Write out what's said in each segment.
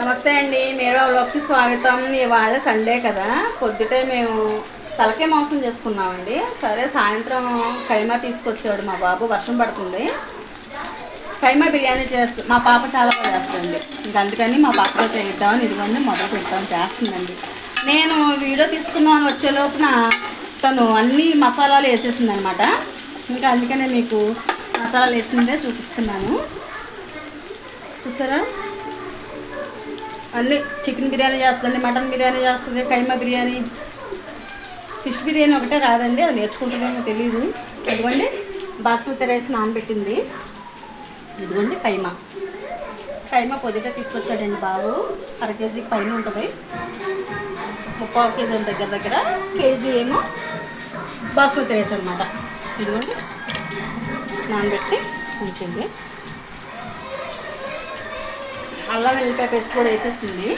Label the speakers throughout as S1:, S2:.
S1: నమస్తే అండి. మేడవలోకి స్వాగతం. ఇవాళ సండే కదా. పొద్దుటే మేము తలకే మాంసం చేసుకున్నామండి. సరే సాయంత్రం కైమా తీసుకొచ్చాడు మా బాబు. వర్షం పడుతుంది. కైమా బిర్యానీ చేస్తు మా పాప చాలా బాగా చేస్తుంది. ఇంకా అందుకని మా పాపతో చేద్దామని ఇదిగోండి మొదలు పెడతాం. చేస్తుందండి. నేను వీడియో తీసుకున్నాను. వచ్చే లోపున తను అన్ని మసాలాలు వేసేసింది అనమాట ఇంకా అందుకనే మీకు మసాలాలు వేసిందే చూపిస్తున్నాను. చూసారా? అన్ని చికెన్ బిర్యానీ చేస్తుంది మటన్ బిర్యానీ చేస్తుంది కైమా బిర్యానీ. ఫిష్ బిర్యానీ ఒకటే రాదండి అది నేర్చుకుంటుందేమో తెలియదు ఇదిగోండి బాస్మతి రైస్ నానబెట్టింది. ఇదిగోండి కైమా. కైమా పొద్దుట తీసుకొచ్చాడండి బాబు. అర కేజీ పైన ఉంటుంది. ముప్పావు కేజీ దగ్గర దగ్గర. కేజీ ఏమో బాస్మతి రైస్ అనమాట ఇదిగోండి నానబెట్టి ఉంచింది. అల్లం వెల్లిపాయ పేస్ట్ కూడా వేసేసింది.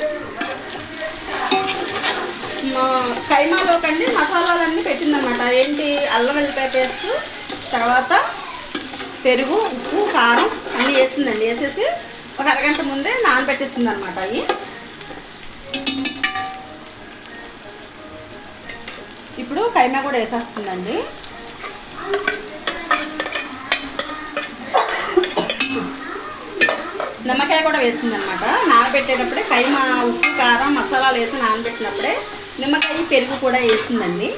S1: మా కైమాలో కండి మసాలాలన్నీ పెట్టిందనమాట ఏంటి? అల్లం వెల్లిపాయ పేస్ట్ తర్వాత పెరుగు ఉప్పు కారం అన్నీ వేసిందండి. వేసేసి ఒక అరగంట ముందే నానబెట్టేసింది అనమాట అవి. ఇప్పుడు కైమా కూడా వేసేస్తుందండి. నిమ్మకాయ కూడా వేసింది అనమాట నానబెట్టేటప్పుడే కైమా ఉప్పు కారం మసాలాలు వేసి నానబెట్టినప్పుడే నిమ్మకాయ పెరుగు కూడా వేసిందండి.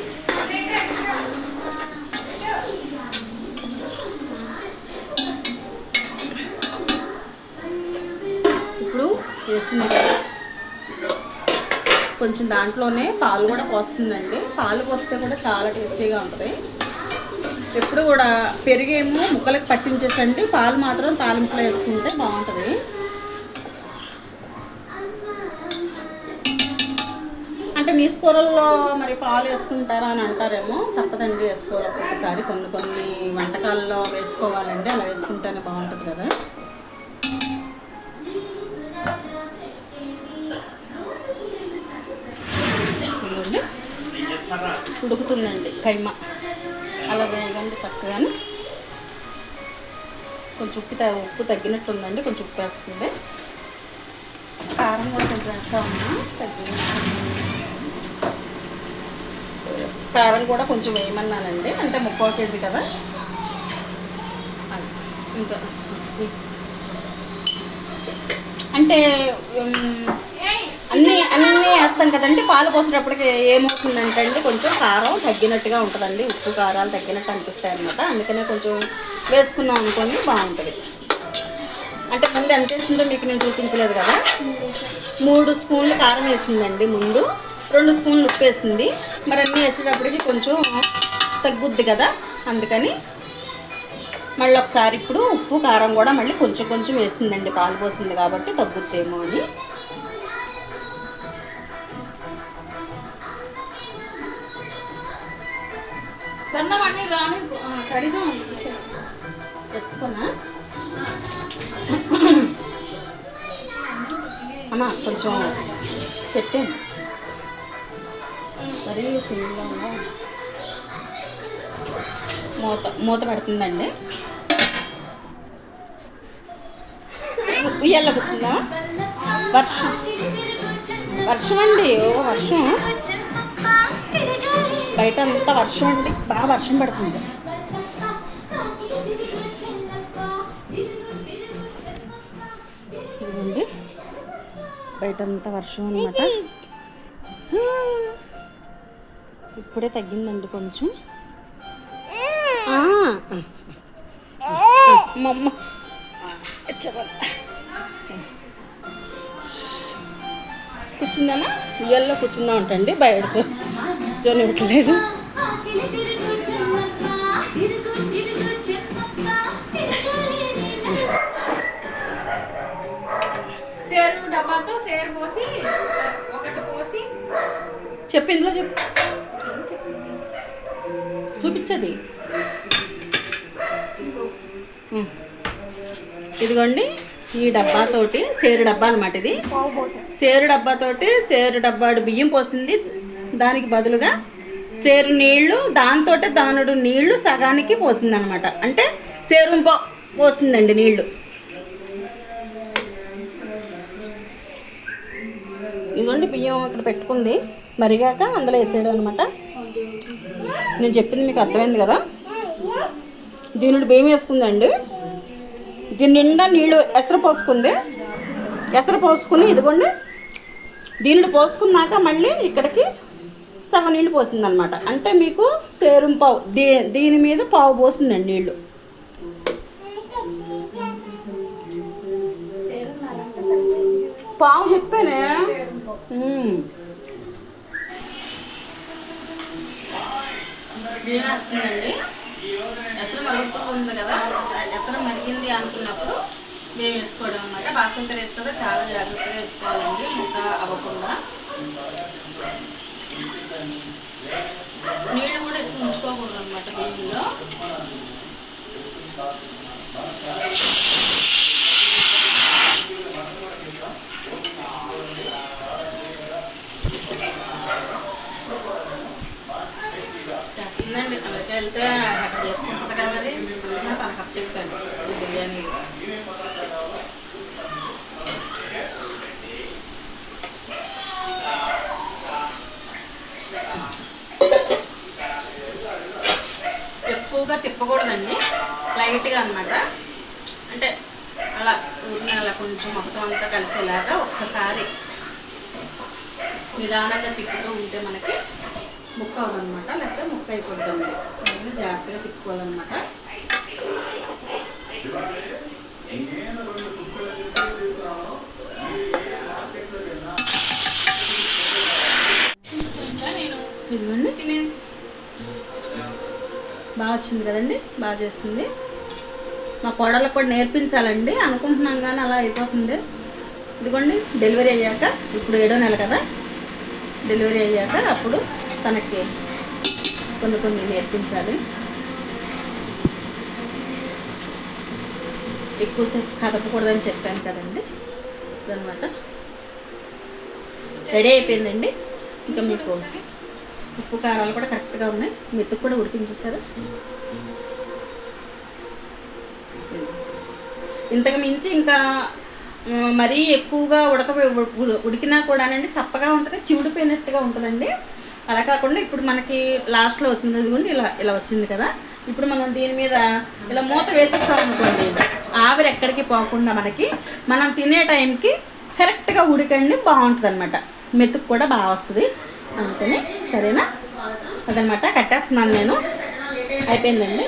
S1: ఇప్పుడు వేసింది. కొంచెం దాంట్లోనే పాలు కూడా పోస్తుందండి. పాలు పోస్తే కూడా చాలా టేస్టీగా ఉంటుంది. ఎప్పుడు కూడా పెరిగేమో ముక్కలకు పట్టించేసండి పాలు మాత్రం తాలింపులో వేసుకుంటే బాగుంటుంది. అంటే మీ కూరల్లో మరి పాలు వేసుకుంటారా అని అంటారేమో తప్పదండి వేసుకోవాలి ఒక్కొక్కసారి. కొన్ని కొన్ని వంటకాల్లో వేసుకోవాలండి అలా వేసుకుంటేనే బాగుంటుంది కదా. ఉడుకుతుందండి కైమా. అలా వేయండి చక్కగాను కొంచెం ఉప్పు త- ఉప్పు తగ్గినట్టుందండి కొంచెం ఉప్పు వేస్తుంది. కారం కూడా కొంచెం వేస్తా ఉన్నా తగ్గి కారం కూడా కొంచెం వేయమన్నానండి అంటే ముప్పై కేజీ కదా. ఇంకా అంటే అన్నీ అన్నీ వేస్తాం కదండి. పాలు పోసేటప్పటికి ఏమవుతుందంటే అండి కొంచెం కారం తగ్గినట్టుగా ఉంటుందండి. ఉప్పు కారాలు తగ్గినట్టు అనిపిస్తాయి అనమాట అందుకనే కొంచెం వేసుకున్నాం అనుకోండి బాగుంటుంది. అంటే ముందు ఎంత వేసిందో మీకు నేను చూపించలేదు కదా? మూడు స్పూన్లు కారం వేసిందండి ముందు. రెండు స్పూన్లు ఉప్పు వేసింది. మరి అన్నీ వేసేటప్పటికి కొంచెం తగ్గుద్ది కదా? అందుకని మళ్ళీ ఒకసారి ఇప్పుడు ఉప్పు కారం కూడా మళ్ళీ కొంచెం కొంచెం వేసిందండి. పాలు పోసింది కాబట్టి తగ్గుద్దేమో అని.
S2: సన్నమని రాని కడిగా ఉంది కిచెన్
S1: ఎత్తుకున్నా అమ్మా కొంచెం పెట్టాను మరీ సిమ్లో ఉందా మూత మూత పడుతుందండి. ఉయ్యాల కూర్చుందా? వర్షం. వర్షం అండి ఓ వర్షం. బయట అంతా వర్షం అండి బాగా వర్షం పడుతుంది. ఇదిగోండి. బయట అంతా వర్షం అనమాట ఇప్పుడే తగ్గిందండి కొంచెం. ఆ. మా అమ్మ కూర్చుందామా? ఉయ్యాల్లో కూర్చుందా ఉంటండి బయటకు. కూర్చొని ఇవ్వట్లేదు
S2: సేరు డబ్బాతో సేరు పోసి ఒకటి పోసి.
S1: చెప్పు ఇందులో చెప్పు. చూపించది. ఇదిగోండి ఈ డబ్బాతోటి సేరు డబ్బా అనమాట ఇది. సేరు డబ్బాతోటి సేరు డబ్బాడు బియ్యం పోసింది. దానికి బదులుగా సేరు నీళ్ళు దాంతో దానుడు నీళ్ళు సగానికి పోసింది అనమాట అంటే సేరు పో పోసిందండి నీళ్ళు. ఇదిగోండి బియ్యం ఇక్కడ పెట్టుకుంది. మరిగాక అందులో వేసేయడం అనమాట నేను చెప్పింది మీకు అర్థమైంది కదా? దీనుడు బియ్యం వేసుకుందండి. దీని నిండా నీళ్ళు ఎసరు పోసుకుంది. ఎసరు పోసుకుని ఇదిగోండి దీనిని పోసుకున్నాక మళ్ళీ ఇక్కడికి సగం నీళ్ళు పోసింది అనమాట అంటే మీకు సేరుం పావు దీ దీని మీద పావు పోసిందండి నీళ్ళు పావు చెప్పానే? వేస్తుందండి ఎసరు మరుగుతూ ఉంది కదా? ఎసరు మరిగింది అనుకున్నప్పుడు మేము వేసుకోవడం అనమాట బాస్మతి చాలా జాగ్రత్తగా వేసుకోవాలండి ముక్క అవ్వకుండా. నీళ్ళు కూడా ఎక్కువ ఉంచుకోకూడదు అనమాట బియ్యంలో చేస్తుందండి అమెరికా వెళ్తే అక్కడ చేసుకుంటుంది కదా మరి అందుకని తనకు అప్ చెప్పాను ఈ బిర్యానీ ఎక్కువగా తిప్పకూడదండి. లైట్గా అన్నమాట. అంటే అలా ఊరిని అలా కొంచెం మొత్తం అంతా కలిసేలాగా ఒక్కసారి నిదానంగా తిప్పుతూ ఉంటే మనకి ముక్క అవ్వదన్నమాట. లేకపోతే ముక్క అయిపోద్దండి. అందుకని జాగ్రత్తగా తిప్పుకోవాలన్నమాట. ఇదిగోండి.
S2: తినేసి.
S1: బాగా వచ్చింది కదండి? బాగా చేసింది మా కోడళ్ళకు కూడా నేర్పించాలండి. అనుకుంటున్నాం కానీ అలా అయిపోతుంది. ఇదిగోండి డెలివరీ అయ్యాక ఇప్పుడు ఏడో నెల కదా? డెలివరీ అయ్యాక అప్పుడు తనకి కొన్ని కొన్ని నేర్పించాలి. ఎక్కువసేపు కదపకూడదని చెప్పాను కదండి. ఇదనమాట రెడీ అయిపోయిందండి. ఇంకా మీకు ఉప్పు కారాలు కూడా కరెక్ట్గా ఉన్నాయి. మెతుకు కూడా ఉడికించి చూసారా? ఇంతకు మించి ఇంకా మరీ ఎక్కువగా ఉడక ఉడికినా కూడానండి చప్పగా ఉంటుంది చివుడిపోయినట్టుగా ఉంటుందండి. అలా కాకుండా ఇప్పుడు మనకి లాస్ట్లో వచ్చింది అదిగోండి ఇలా ఇలా వచ్చింది కదా. ఇప్పుడు మనం దీని మీద ఇలా మూత వేసేస్తాం అనుకోండి ఆవిరి ఎక్కడికి పోకుండా మనకి మనం తినే టైంకి కరెక్ట్గా ఉడికండి బాగుంటుంది అనమాట మెతుకు కూడా బాగా వస్తుంది. అందుకని సరేనా? అదనమాట కట్టేస్తున్నాను నేను. అయిపోయిందండి.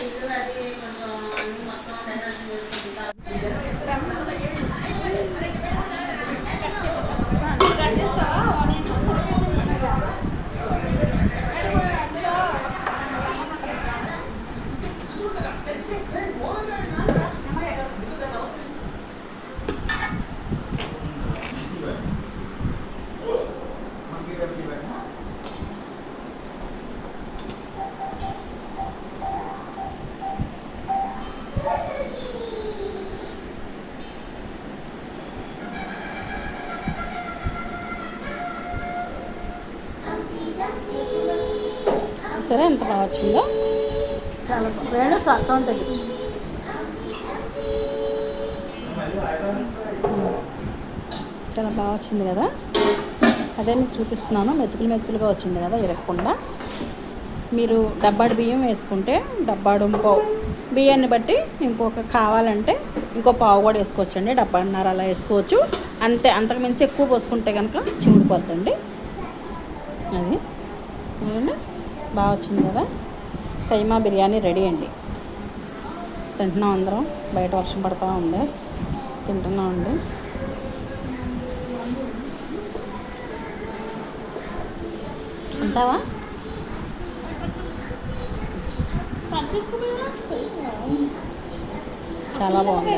S1: చూసారా ఎంత బాగా వచ్చిందో. చాలా బాగా సౌండ్ తగ్గించు. చాలా బాగా వచ్చింది కదా. అదే మీకు చూపిస్తున్నాను మెతుకులు మెతుకులుగా వచ్చింది కదా ఇరగకుండా మీరు డబ్బాడు బియ్యం వేసుకుంటే డబ్బాడు పావు. బియ్యాన్ని బట్టి ఇంకొక కావాలంటే ఇంకో పావు కూడా వేసుకోవచ్చండి డబ్బాన్నర అలా వేసుకోవచ్చు. అంతే అంతకు మించి ఎక్కువ పోసుకుంటే కనుక చిమిడిపోద్దండి అది. బాగా వచ్చింది కదా? కైమా బిర్యానీ రెడీ అండి. తింటున్నాం అందరం. బయట వర్షం పడుతూ ఉంది. తింటున్నాం అండి. ఉంటావా చాలా
S2: బాగుంది